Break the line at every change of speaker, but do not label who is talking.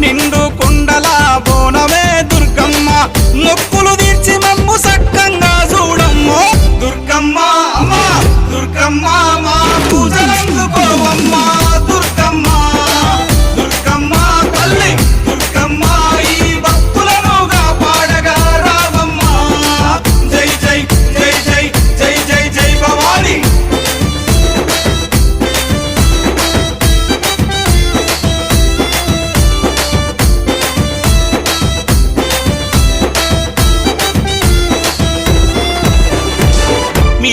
నిండు కుండలా బోనమే దుర్గమ్మ. మొక్కులు తీర్చి మమ్ము సక్కంగా